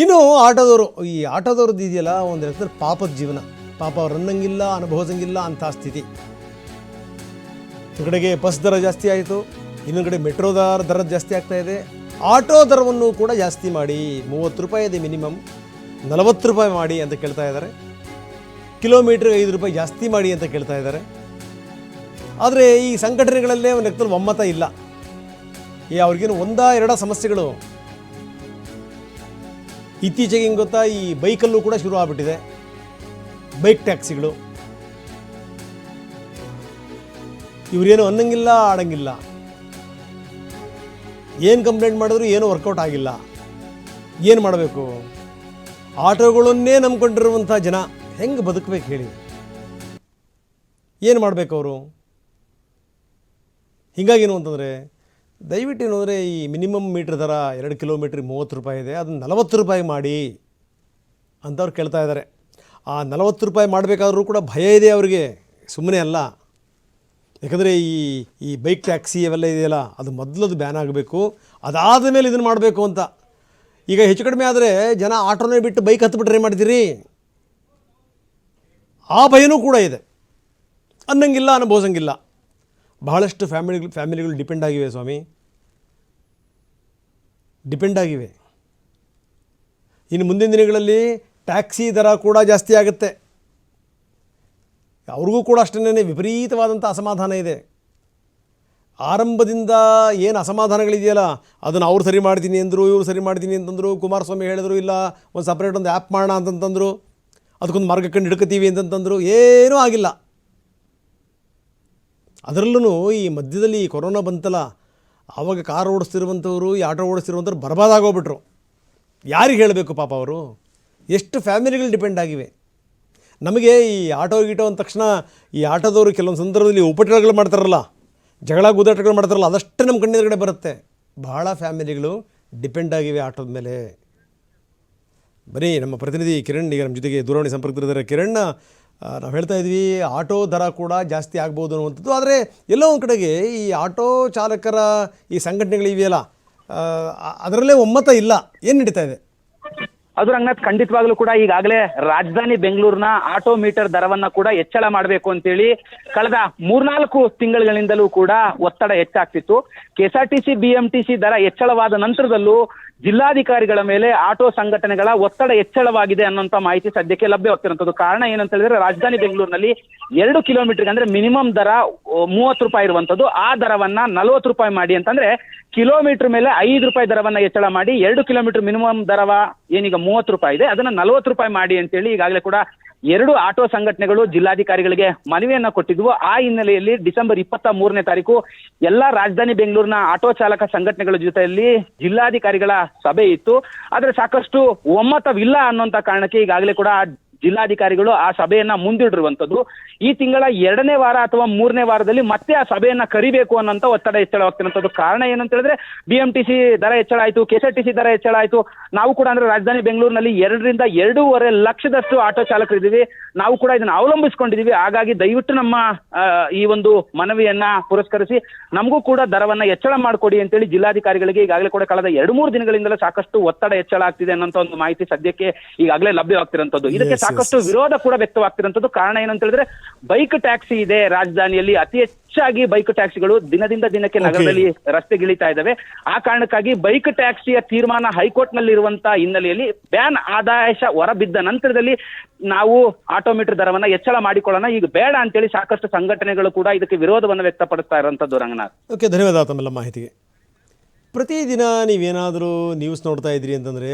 ಇನ್ನು ಆಟೋದವರು, ಈ ಆಟೋದವ್ರದ್ದು ಇದೆಯಲ್ಲ, ಒಂದು ಹೆಸರು ಪಾಪದ ಜೀವನ. ಪಾಪ ಅವ್ರು ಅನ್ನಂಗಿಲ್ಲ ಅನುಭವಿಸಂಗಿಲ್ಲ ಅಂತ ಸ್ಥಿತಿ. ಕಡೆಗೆ ಬಸ್ ದರ ಜಾಸ್ತಿ ಆಯಿತು. ಇನ್ನೊಂದು ಕಡೆ ಮೆಟ್ರೋ ದರ ದರ ಜಾಸ್ತಿ ಆಗ್ತಾ ಇದೆ. ಆಟೋ ದರವನ್ನು ಕೂಡ ಜಾಸ್ತಿ ಮಾಡಿ, ಮೂವತ್ತು ರೂಪಾಯಿ ಇದೆ ಮಿನಿಮಮ್. ನಲವತ್ತು ರೂಪಾಯಿ ಮಾಡಿ ಅಂತ ಕೇಳ್ತಾ ಇದ್ದಾರೆ. ಕಿಲೋಮೀಟ್ರಿಗೆ ಐದು ರೂಪಾಯಿ ಜಾಸ್ತಿ ಮಾಡಿ ಅಂತ ಕೇಳ್ತಾ ಇದ್ದಾರೆ. ಆದರೆ ಈ ಸಂಘಟನೆಗಳಲ್ಲೇ ಒಂದು ಲೆಕ್ಕದಲ್ಲಿ ಒಮ್ಮತ ಇಲ್ಲ. ಈ ಅವ್ರಿಗೇನು ಒಂದ ಎರಡ ಸಮಸ್ಯೆಗಳು ಇತ್ತೀಚೆಗೆ ಹಿಂಗೆ ಗೊತ್ತಾ ಈ ಬೈಕಲ್ಲೂ ಕೂಡ ಶುರು ಆಗ್ಬಿಟ್ಟಿದೆ. ಬೈಕ್ ಟ್ಯಾಕ್ಸಿಗಳು. ಇವರೇನು ಅನ್ನಂಗಿಲ್ಲ, ಆಡಂಗಿಲ್ಲ. ಏನು ಕಂಪ್ಲೇಂಟ್ ಮಾಡಿದ್ರು ಏನೂ ವರ್ಕೌಟ್ ಆಗಿಲ್ಲ. ಏನು ಮಾಡಬೇಕು? ಆಟೋಗಳನ್ನೇ ನಂಬ್ಕೊಂಡಿರುವಂಥ ಜನ ಹೆಂಗೆ ಬದುಕಬೇಕು ಹೇಳಿ. ಏನು ಮಾಡಬೇಕು ಅವರು? ಹೀಗಾಗಿ ಏನು ಅಂತಂದರೆ ದಯವಿಟ್ಟು ಏನು ಈ ಮಿನಿಮಮ್ ಮೀಟ್ರ್ ದರ ಎರಡು ಕಿಲೋಮೀಟ್ರಿಗೆ ಮೂವತ್ತು ರೂಪಾಯಿ ಇದೆ, ಅದನ್ನು ನಲವತ್ತು ರೂಪಾಯಿ ಮಾಡಿ ಅಂತವ್ರು ಕೇಳ್ತಾ ಇದ್ದಾರೆ. ಆ ನಲವತ್ತು ರೂಪಾಯಿ ಮಾಡಬೇಕಾದ್ರೂ ಕೂಡ ಭಯ ಇದೆ ಅವರಿಗೆ ಸುಮ್ಮನೆ ಅಲ್ಲ. ಯಾಕಂದರೆ ಈ ಈ ಬೈಕ್ ಟ್ಯಾಕ್ಸಿ ಅವೆಲ್ಲ ಇದೆಯಲ್ಲ, ಅದು ಮೊದಲದು ಬ್ಯಾನ್ ಆಗಬೇಕು, ಅದಾದ ಮೇಲೆ ಇದನ್ನು ಮಾಡಬೇಕು ಅಂತ. ಈಗ ಹೆಚ್ಚು ಕಡಿಮೆ ಆದರೆ ಜನ ಆಟೋನೇ ಬಿಟ್ಟು ಬೈಕ್ ಹತ್ಬಿಟ್ರೆ ಏನು ಮಾಡ್ತೀರಿ? ಆ ಭಯನೂ ಕೂಡ ಇದೆ. ಅನ್ನಂಗಿಲ್ಲ, ಅನುಭವಿಸಂಗಿಲ್ಲ. ಬಹಳಷ್ಟು ಫ್ಯಾಮಿಲಿ, ಫ್ಯಾಮಿಲಿಗಳು ಡಿಪೆಂಡ್ ಆಗಿವೆ ಸ್ವಾಮಿ. ಡಿಪೆಂಡ್ ಆಗಿವೆ. ಇನ್ನು ಮುಂದಿನ ದಿನಗಳಲ್ಲಿ ಟ್ಯಾಕ್ಸಿ ದರ ಕೂಡ ಜಾಸ್ತಿ ಆಗುತ್ತೆ. ಅವ್ರಿಗೂ ಕೂಡ ಅಷ್ಟೇ ವಿಪರೀತವಾದಂಥ ಅಸಮಾಧಾನ ಇದೆ. ಆರಂಭದಿಂದ ಏನು ಅಸಮಾಧಾನಗಳಿದೆಯಲ್ಲ, ಅದನ್ನು ಅವ್ರು ಸರಿ ಮಾಡ್ತೀನಿ ಅಂದರು, ಇವ್ರು ಸರಿ ಮಾಡ್ತೀನಿ ಅಂತಂದರು, ಕುಮಾರಸ್ವಾಮಿ ಹೇಳಿದ್ರು, ಇಲ್ಲ ಒಂದು ಸಪ್ರೇಟ್ ಒಂದು ಆ್ಯಪ್ ಮಾಡೋಣ ಅಂತಂತಂದರು, ಅದಕ್ಕೊಂದು ಮಾರ್ಗ ಕಂಡು ಹಿಡ್ಕೊತೀವಿ ಅಂತಂತಂದರು, ಏನೂ ಆಗಿಲ್ಲ. ಅದರಲ್ಲೂ ಈ ಮಧ್ಯದಲ್ಲಿ ಈ ಕೊರೋನಾ ಬಂತಲ್ಲ, ಆವಾಗ ಕಾರ್ ಓಡಿಸ್ತಿರುವಂಥವ್ರು, ಈ ಆಟೋ ಓಡಿಸ್ತಿರುವಂಥವ್ರು ಬರ್ಬಾದಾಗೋಗ್ಬಿಟ್ರು. ಯಾರಿಗೆ ಹೇಳಬೇಕು ಪಾಪ ಅವರು? ಎಷ್ಟು ಫ್ಯಾಮಿಲಿಗಳು ಡಿಪೆಂಡ್ ಆಗಿವೆ. ನಮಗೆ ಈ ಆಟೋ ಗೀಟೋ ಅಂದ ತಕ್ಷಣ ಈ ಆಟೋದವರು ಕೆಲವೊಂದು ಸಂದರ್ಭದಲ್ಲಿ ಉಪಟಳಗಳು ಮಾಡ್ತಾರಲ್ಲ, ಜಗಳ ಗುದಾಟಗಳು ಮಾಡ್ತಾರಲ್ಲ, ಅದಷ್ಟೇ ನಮ್ಮ ಕಣ್ಣೆದುರುಗಡೆ ಬರುತ್ತೆ. ಭಾಳ ಫ್ಯಾಮಿಲಿಗಳು ಡಿಪೆಂಡ್ ಆಗಿವೆ ಆಟೋದ ಮೇಲೆ. ಬರೀ ನಮ್ಮ ಪ್ರತಿನಿಧಿ ಕಿರಣ್ ಈಗ ನಮ್ಮ ಜೊತೆಗೆ ದೂರವಾಣಿ ಸಂಪರ್ಕದಲ್ಲಿದ್ದಾರೆ. ಕಿರಣ್ ನಾವು ಹೇಳ್ತಾ ಇದ್ವಿ, ಆಟೋ ದರ ಕೂಡ ಜಾಸ್ತಿ ಆಗ್ಬೋದು ಅನ್ನುವಂಥದ್ದು. ಆದರೆ ಎಲ್ಲೋ ಒಂದು ಕಡೆಗೆ ಈ ಆಟೋ ಚಾಲಕರ ಈ ಸಂಘಟನೆಗಳಿವೆಯಲ್ಲ ಅದರಲ್ಲೇ ಒಮ್ಮತ ಇಲ್ಲ. ಏನು ನಡೀತಾ ಇದೆ? ಅದು ರಂಗನಾಥ್ ಖಂಡಿತವಾಗ್ಲೂ ಕೂಡ ಈಗಾಗಲೇ ರಾಜಧಾನಿ ಬೆಂಗಳೂರಿನ ಆಟೋ ಮೀಟರ್ ದರವನ್ನ ಕೂಡ ಹೆಚ್ಚಳ ಮಾಡಬೇಕು ಅಂತೇಳಿ ಕಳೆದ ಮೂರ್ನಾಲ್ಕು ತಿಂಗಳುಗಳಿಂದಲೂ ಕೂಡ ಒತ್ತಡ ಹೆಚ್ಚಾಗ್ತಿತ್ತು. ಕೆಎಸ್ಆರ್ಟಿಸಿ, ಬಿಎಂಟಿಸಿ ದರ ಹೆಚ್ಚಳವಾದ ನಂತರದಲ್ಲೂ ಜಿಲ್ಲಾಧಿಕಾರಿಗಳ ಮೇಲೆ ಆಟೋ ಸಂಘಟನೆಗಳ ಒತ್ತಡ ಹೆಚ್ಚಳವಾಗಿದೆ ಅನ್ನುವಂತ ಮಾಹಿತಿ ಸದ್ಯಕ್ಕೆ ಲಭ್ಯವಾಗ್ತಿರುವಂಥದ್ದು ಕಾರಣ ಏನಂತ ಹೇಳಿದ್ರೆ ರಾಜಧಾನಿ ಬೆಂಗಳೂರಿನಲ್ಲಿ ಎರಡು ಕಿಲೋಮೀಟರ್ಗೆ ಅಂದ್ರೆ ಮಿನಿಮಮ್ ದರ ಮೂವತ್ತು ರೂಪಾಯಿ ಇರುವಂಥದ್ದು. ಆ ದರವನ್ನ ನಲವತ್ತು ರೂಪಾಯಿ ಮಾಡಿ ಅಂತಂದ್ರೆ ಕಿಲೋಮೀಟರ್ ಮೇಲೆ ಐದು ರೂಪಾಯಿ ದರವನ್ನ ಹೆಚ್ಚಳ ಮಾಡಿ ಎರಡು ಕಿಲೋಮೀಟರ್ ಮಿನಿಮಮ್ ದರವ ಏನೀಗ ಮೂವತ್ತು ರೂಪಾಯಿ ಇದೆ. ಅದನ್ನ ನಲವತ್ತು ರೂಪಾಯಿ ಮಾಡಿ ಅಂತೇಳಿ ಈಗಾಗಲೇ ಕೂಡ ಎರಡು ಆಟೋ ಸಂಘಟನೆಗಳು ಜಿಲ್ಲಾಧಿಕಾರಿಗಳಿಗೆ ಮನವಿಯನ್ನ ಕೊಟ್ಟಿದ್ವು. ಆ ಹಿನ್ನೆಲೆಯಲ್ಲಿ ಡಿಸೆಂಬರ್ ಇಪ್ಪತ್ತ ಮೂರನೇ ತಾರೀಕು ಎಲ್ಲಾ ರಾಜಧಾನಿ ಬೆಂಗಳೂರಿನ ಆಟೋ ಚಾಲಕ ಸಂಘಟನೆಗಳ ಜೊತೆಯಲ್ಲಿ ಜಿಲ್ಲಾಧಿಕಾರಿಗಳ ಸಭೆ ಇತ್ತು. ಆದ್ರೆ ಸಾಕಷ್ಟು ಒಮ್ಮತವಿಲ್ಲ ಅನ್ನುವಂತ ಕಾರಣಕ್ಕೆ ಈಗಾಗಲೇ ಕೂಡ ಜಿಲ್ಲಾಧಿಕಾರಿಗಳು ಆ ಸಭೆಯನ್ನ ಮುಂದಿಡಿರುವಂಥದ್ದು. ಈ ತಿಂಗಳ ಎರಡನೇ ವಾರ ಅಥವಾ ಮೂರನೇ ವಾರದಲ್ಲಿ ಮತ್ತೆ ಆ ಸಭೆಯನ್ನ ಕರಿಬೇಕು ಅನ್ನೋಂತ ಒತ್ತಡ ಹೆಚ್ಚಳವಾಗ್ತಿರುವಂತದ್ದು ಕಾರಣ ಏನಂತ ಹೇಳಿದ್ರೆ ಬಿಎಂಟಿಸಿ ದರ ಹೆಚ್ಚಳ ಆಯ್ತು ಸಿ ದರ ಹೆಚ್ಚಳ ಆಯ್ತು. ನಾವು ಕೂಡ ಅಂದ್ರೆ ರಾಜಧಾನಿ ಬೆಂಗಳೂರಿನಲ್ಲಿ ಎರಡರಿಂದ ಎರಡೂವರೆ ಲಕ್ಷದಷ್ಟು ಆಟೋ ಚಾಲಕರಿದ್ದೀವಿ. ನಾವು ಕೂಡ ಇದನ್ನ ಅವಲಂಬಿಸಿಕೊಂಡಿದ್ದೀವಿ. ಹಾಗಾಗಿ ದಯವಿಟ್ಟು ನಮ್ಮ ಈ ಒಂದು ಮನವಿಯನ್ನ ಪುರಸ್ಕರಿಸಿ ನಮಗೂ ಕೂಡ ದರವನ್ನ ಹೆಚ್ಚಳ ಮಾಡಿಕೊಡಿ ಅಂತೇಳಿ ಜಿಲ್ಲಾಧಿಕಾರಿಗಳಿಗೆ ಈಗಾಗಲೇ ಕೂಡ ಕಳೆದ ಎರಡು ಮೂರು ದಿನಗಳಿಂದಲೇ ಸಾಕಷ್ಟು ಒತ್ತಡ ಹೆಚ್ಚಳ ಆಗ್ತಿದೆ ಅನ್ನೋಂಥ ಒಂದು ಮಾಹಿತಿ ಸದ್ಯಕ್ಕೆ ಈಗಾಗಲೇ ಲಭ್ಯವಾಗ್ತಿರೋಂಥದ್ದು ಇದಕ್ಕೆ ಸಾಕಷ್ಟು ವಿರೋಧ ಕೂಡ ವ್ಯಕ್ತವಾಗ್ತಿರೋಂಥದ್ದು ಕಾರಣ ಏನಂತ ಹೇಳಿದ್ರೆ ಬೈಕ್ ಟ್ಯಾಕ್ಸಿ ಇದೆ ರಾಜಧಾನಿಯಲ್ಲಿ. ಅತಿ ಹೆಚ್ಚಾಗಿ ಬೈಕ್ ಟ್ಯಾಕ್ಸಿಗಳು ದಿನದಿಂದ ದಿನಕ್ಕೆ. ನಗರದಲ್ಲಿ ರಸ್ತೆಗಿಳಿತಾ ಇದ್ದಾವೆ. ಆ ಕಾರಣಕ್ಕಾಗಿ ಬೈಕ್ ಟ್ಯಾಕ್ಸಿಯ ತೀರ್ಮಾನ ಹೈಕೋರ್ಟ್ನಲ್ಲಿ ಇರುವಂತಹ ಹಿನ್ನೆಲೆಯಲ್ಲಿ ಬ್ಯಾನ್ ಆದಾಯಶ ಹೊರಬಿದ್ದ ನಂತರದಲ್ಲಿ ನಾವು ಆಟೋಮೀಟರ್ ದರವನ್ನ ಹೆಚ್ಚಳ ಮಾಡಿಕೊಳ್ಳೋಣ. ಈಗ ಬೇಡ ಅಂತೇಳಿ ಸಾಕಷ್ಟು ಸಂಘಟನೆಗಳು ಕೂಡ ಇದಕ್ಕೆ ವಿರೋಧವನ್ನು ವ್ಯಕ್ತಪಡಿಸ್ತಾ ಇರುವಂತದ್ದು ರಂಗನಾಥ್. ಓಕೆ ಧನ್ಯವಾದ ತಮ್ಮೆಲ್ಲ ಮಾಹಿತಿಗೆ. ಪ್ರತಿದಿನ ನೀವೇನಾದರೂ ನ್ಯೂಸ್ ನೋಡ್ತಾ ಇದ್ರಿ ಅಂತಂದರೆ